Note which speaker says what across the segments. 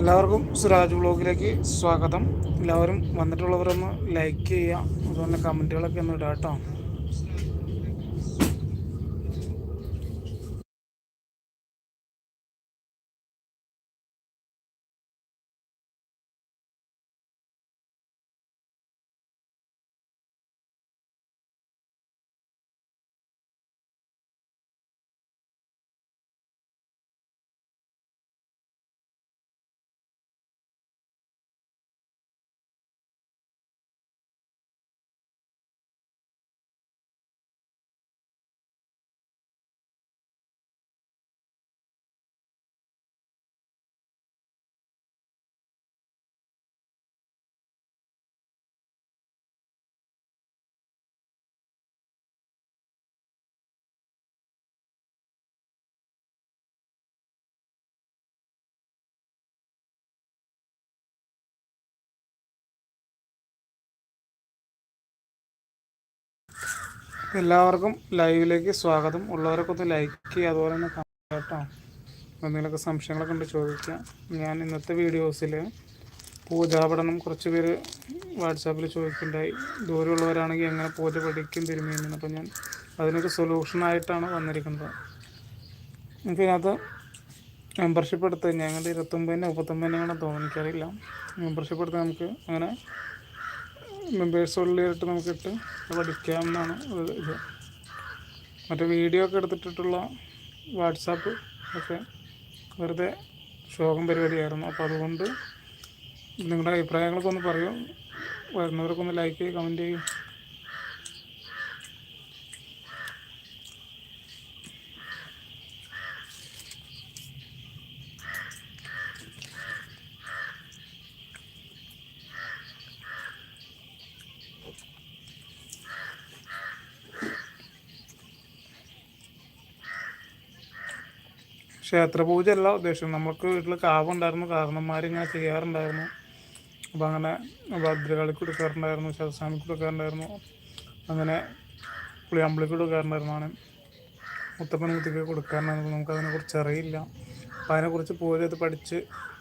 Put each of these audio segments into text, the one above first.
Speaker 1: എല്ലാവർക്കും സുരാജ് ബ്ലോഗിലേക്ക് സ്വാഗതം. എല്ലാവരും വന്നിട്ടുള്ളവരൊന്ന് ലൈക്ക് ചെയ്യുക അതുപോലെ കമന്റുകളൊക്കെ ഒന്ന് ഇടാം കേട്ടോ എല്ലാവർക്കും ലൈവിലേക്ക് സ്വാഗതം. ഉള്ളവരൊക്കെ ഒന്ന് ലൈക്ക് ചെയ്യുക അതുപോലെ തന്നെ കേട്ടോ. എന്തെങ്കിലുമൊക്കെ സംശയങ്ങളൊക്കെ ഉണ്ട് ചോദിക്കാം ഞാൻ ഇന്നത്തെ വീഡിയോസിൽ പൂജാപഠനം കുറച്ച് പേര് വാട്സാപ്പിൽ ചോദിക്കുന്നുണ്ടായി. ദൂരമുള്ളവരാണെങ്കിൽ എങ്ങനെ പൂജ പഠിക്കും തിരുമേനിന്ന് അപ്പോൾ ഞാൻ അതിനൊരു സൊല്യൂഷനായിട്ടാണ് വന്നിരിക്കുന്നത്. എനിക്ക് ഇതിനകത്ത് മെമ്പർഷിപ്പ് എടുത്ത് ഞങ്ങളുടെ ഇരുപത്തൊമ്പതിനോ മുപ്പത്തൊമ്പതിനോ തോന്നുന്നു. എനിക്കറിയില്ല. മെമ്പർഷിപ്പ് എടുത്ത് നമുക്ക് അങ്ങനെ മെമ്പേഴ്സ് ഉള്ളിലിട്ട് നമുക്കിട്ട് പഠിക്കാമെന്നാണ് ഇത്. മറ്റേ വീഡിയോ ഒക്കെ എടുത്തിട്ടുള്ള വാട്സാപ്പ് ഒക്കെ വെറുതെ ശോകം പരിപാടിയായിരുന്നു. അപ്പോൾ അതുകൊണ്ട് നിങ്ങളുടെ അഭിപ്രായങ്ങളൊക്കെ ഒന്ന് പറയൂ. വരുന്നവർക്കൊന്ന് ലൈക്ക് ചെയ്യും കമന്റ് ചെയ്യും. ക്ഷേത്രപൂജ അല്ല ഉദ്ദേശം. നമുക്ക് വീട്ടിൽ കാവുണ്ടായിരുന്നു. കാരണന്മാരിങ്ങനെ ചെയ്യാറുണ്ടായിരുന്നു. അപ്പം അങ്ങനെ ഭദ്രകാളിക്ക് കൊടുക്കാറുണ്ടായിരുന്നു ശതസ്വാമിക്ക് കൊടുക്കാറുണ്ടായിരുന്നു. അങ്ങനെ പുളിയമ്പളിക്ക് കൊടുക്കാറുണ്ടായിരുന്നു. ആണ് മുത്തപ്പന കുത്തിക്ക് കൊടുക്കാറുണ്ടായിരുന്നു. നമുക്ക് അതിനെക്കുറിച്ച് അറിയില്ല. അപ്പം അതിനെക്കുറിച്ച് പൂജ ചെയ്ത് പഠിച്ച്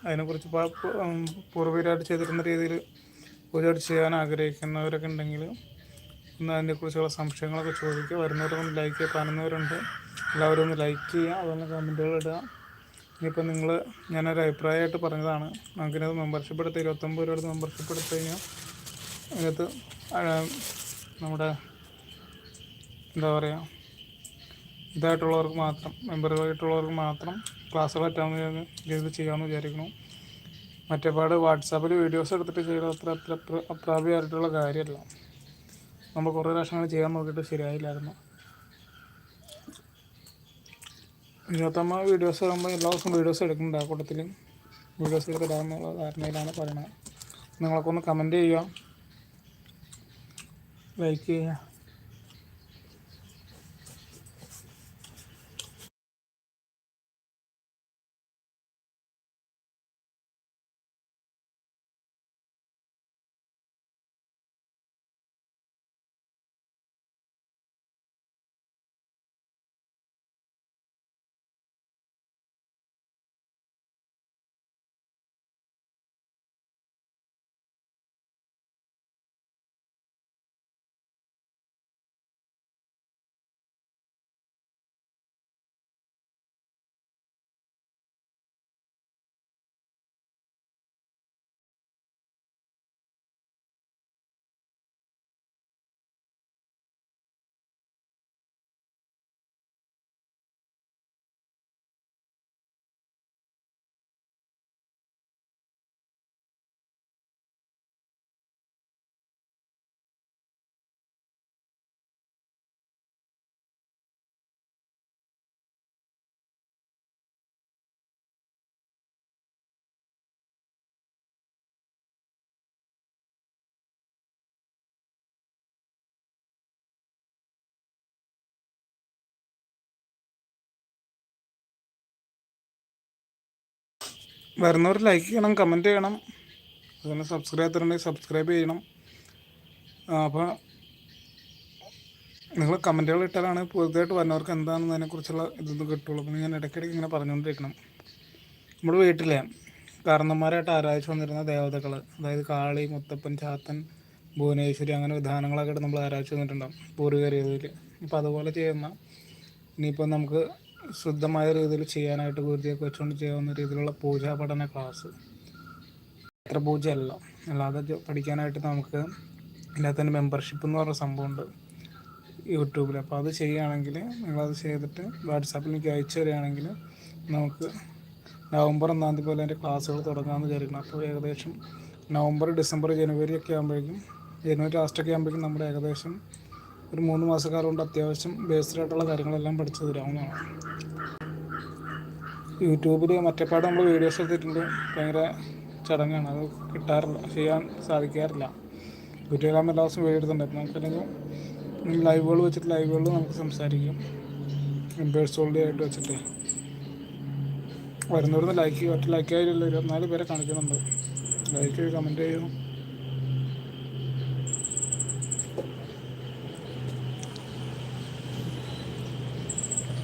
Speaker 1: അതിനെക്കുറിച്ച് പൂർവീരായിട്ട് ചെയ്തിരുന്ന രീതിയിൽ പൂജ ചെയ്യാൻ ആഗ്രഹിക്കുന്നവരൊക്കെ ഉണ്ടെങ്കിൽ ഒന്ന് അതിനെക്കുറിച്ചുള്ള സംശയങ്ങളൊക്കെ ചോദിക്കുക. വരുന്നവരൊന്ന് ലൈക്ക് ചെയ്യുക. കാണുന്നവരുണ്ട്. എല്ലാവരും ഒന്ന് ലൈക്ക് ചെയ്യുക. അതുപോലെ കമന്റുകൾ ഇടുക. ഇനിയിപ്പോൾ നിങ്ങൾ ഞാനൊരു അഭിപ്രായമായിട്ട് പറഞ്ഞതാണ്. നമുക്കിനത് മെമ്പർഷിപ്പ് എടുത്ത് ഇരുപത്തൊമ്പത് രൂപ എടുത്ത് മെമ്പർഷിപ്പ് എടുത്തു കഴിഞ്ഞാൽ അതിനകത്ത് നമ്മുടെ എന്താ പറയുക ഇതായിട്ടുള്ളവർക്ക് മാത്രം മെമ്പറുകളായിട്ടുള്ളവർക്ക് മാത്രം ക്ലാസ്സുകൾ അറ്റാവുന്ന രീതിയിൽ ചെയ്യാമെന്ന് വിചാരിക്കുന്നു. മറ്റേപാട് വാട്സാപ്പിൽ വീഡിയോസ് എടുത്തിട്ട് ചെയ്താൽ അത്ര അത്ര അപ്രാപ്യമായിട്ടുള്ള കാര്യമല്ല. നമ്മൾ കുറേ പ്രാവശ്യങ്ങൾ ചെയ്യാൻ നോക്കിയിട്ട് ശരിയായില്ലായിരുന്നു. ഇരുപത്തമ്മ വീഡിയോസ് ആകുമ്പോൾ എല്ലാ ദിവസവും വീഡിയോസ് എടുക്കുന്നുണ്ട് ആ കൂട്ടത്തിൽ വീഡിയോസ് എടുത്തിടാമെന്നുള്ള ധാരണയിലാണ് പറയുന്നത് നിങ്ങളൊക്കെ ഒന്ന് കമന്റ് ചെയ്യുക. ലൈക്ക് ചെയ്യുക. വരുന്നവർ ലൈക്ക് ചെയ്യണം കമന്റ് ചെയ്യണം. അതുപോലെ സബ്സ്ക്രൈബ് ചെയ്തിട്ടുണ്ടെങ്കിൽ സബ്സ്ക്രൈബ് ചെയ്യണം. അപ്പോൾ നിങ്ങൾ കമന്റുകൾ ഇട്ടാലാണ് പുതുതായിട്ട് വരുന്നവർക്ക് എന്താണെന്ന് അതിനെക്കുറിച്ചുള്ള ഇതൊന്നും കിട്ടുള്ളൂ. അപ്പോൾ ഞാൻ ഇടയ്ക്കിടയ്ക്ക് ഇങ്ങനെ പറഞ്ഞുകൊണ്ടിരിക്കണം. നമ്മുടെ വീട്ടിലെ കാരണന്മാരായിട്ട് ആരാധിച്ചു വന്നിരുന്ന ദേവതകൾ അതായത് കാളി മുത്തപ്പൻ ചാത്തൻ ഭുവനേശ്വരി അങ്ങനെ വിധാനങ്ങളൊക്കെ ആയിട്ട് നമ്മൾ ആരാധിച്ചു വന്നിട്ടുണ്ടാകും പൂർവികരീതിയിൽ ഇപ്പോൾ അതുപോലെ ചെയ്യുന്ന ഇനിയിപ്പോൾ നമുക്ക് ശുദ്ധമായ രീതിയിൽ ചെയ്യാനായിട്ട് ഗുരുതിയൊക്കെ വെച്ചുകൊണ്ട് ചെയ്യാവുന്ന രീതിയിലുള്ള പൂജാ പഠന ക്ലാസ് എത്ര പൂജയല്ല. അല്ലാതെ പഠിക്കാനായിട്ട് നമുക്ക് ഇതിനകത്ത് മെമ്പർഷിപ്പ് എന്ന് പറഞ്ഞ സംഭവമുണ്ട് യൂട്യൂബിൽ അപ്പോൾ അത് ചെയ്യുകയാണെങ്കിൽ നിങ്ങളത് ചെയ്തിട്ട് വാട്സാപ്പിൽ എനിക്ക് അയച്ചു തരികയാണെങ്കിൽ നമുക്ക് നവംബർ ഒന്നാം തീയതി പോലെ എന്റെ ക്ലാസ്സുകൾ തുടങ്ങാമെന്ന് വിചാരിക്കണം അപ്പോൾ ഏകദേശം നവംബർ ഡിസംബർ ജനുവരി ഒക്കെ ആകുമ്പോഴേക്കും ജനുവരി ലാസ്റ്റൊക്കെ ആകുമ്പോഴേക്കും നമ്മുടെ ഏകദേശം ഒരു മൂന്ന് മാസക്കാലം കൊണ്ട് അത്യാവശ്യം ബേസ്ഡായിട്ടുള്ള കാര്യങ്ങളെല്ലാം പഠിച്ചു തരാവുന്നതാണ്. യൂട്യൂബിൽ മറ്റേപ്പാട് നമ്മൾ വീഡിയോസ് എടുത്തിട്ടുണ്ട്. ഭയങ്കര ചടങ്ങാണ്. അത് കിട്ടാറില്ല ചെയ്യാൻ സാധിക്കാറില്ല. യൂട്യൂബിലാകുമ്പോൾ എല്ലാ ദിവസവും വീഡിയോ എടുത്തിട്ടുണ്ടായിരുന്നു. നമുക്കല്ലെങ്കിൽ ലൈവുകൾ വെച്ചിട്ട് ലൈവുകളിൽ നമുക്ക് സംസാരിക്കും. മെമ്പേഴ്സ് ഓൾഡി ആയിട്ട് വെച്ചിട്ട്. വരുന്നവരുന്ന് ലൈക്ക് ഒറ്റ ലൈക്ക് ആയിട്ടുള്ള ഇരുപത്തിനാല് പേരെ കാണിക്കുന്നുണ്ട്. ലൈക്ക് കമന്റ് ചെയ്യുന്നു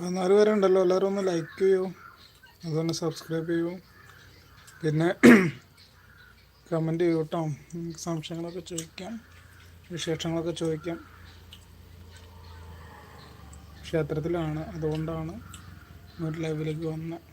Speaker 1: പതിനാല് പേരുണ്ടല്ലോ എല്ലാവരും ഒന്ന് ലൈക്ക് ചെയ്യൂ അതുപോലെ സബ്സ്ക്രൈബ് ചെയ്യൂ. പിന്നെ കമന്റ് ചെയ്യൂ കേട്ടോ നിങ്ങൾക്ക് സംശയങ്ങളൊക്കെ ചോദിക്കാം വിശേഷങ്ങളൊക്കെ ചോദിക്കാം. ക്ഷേത്രത്തിലാണ് അതുകൊണ്ടാണ് ഒരു ലൈവിലേക്ക് വന്നത്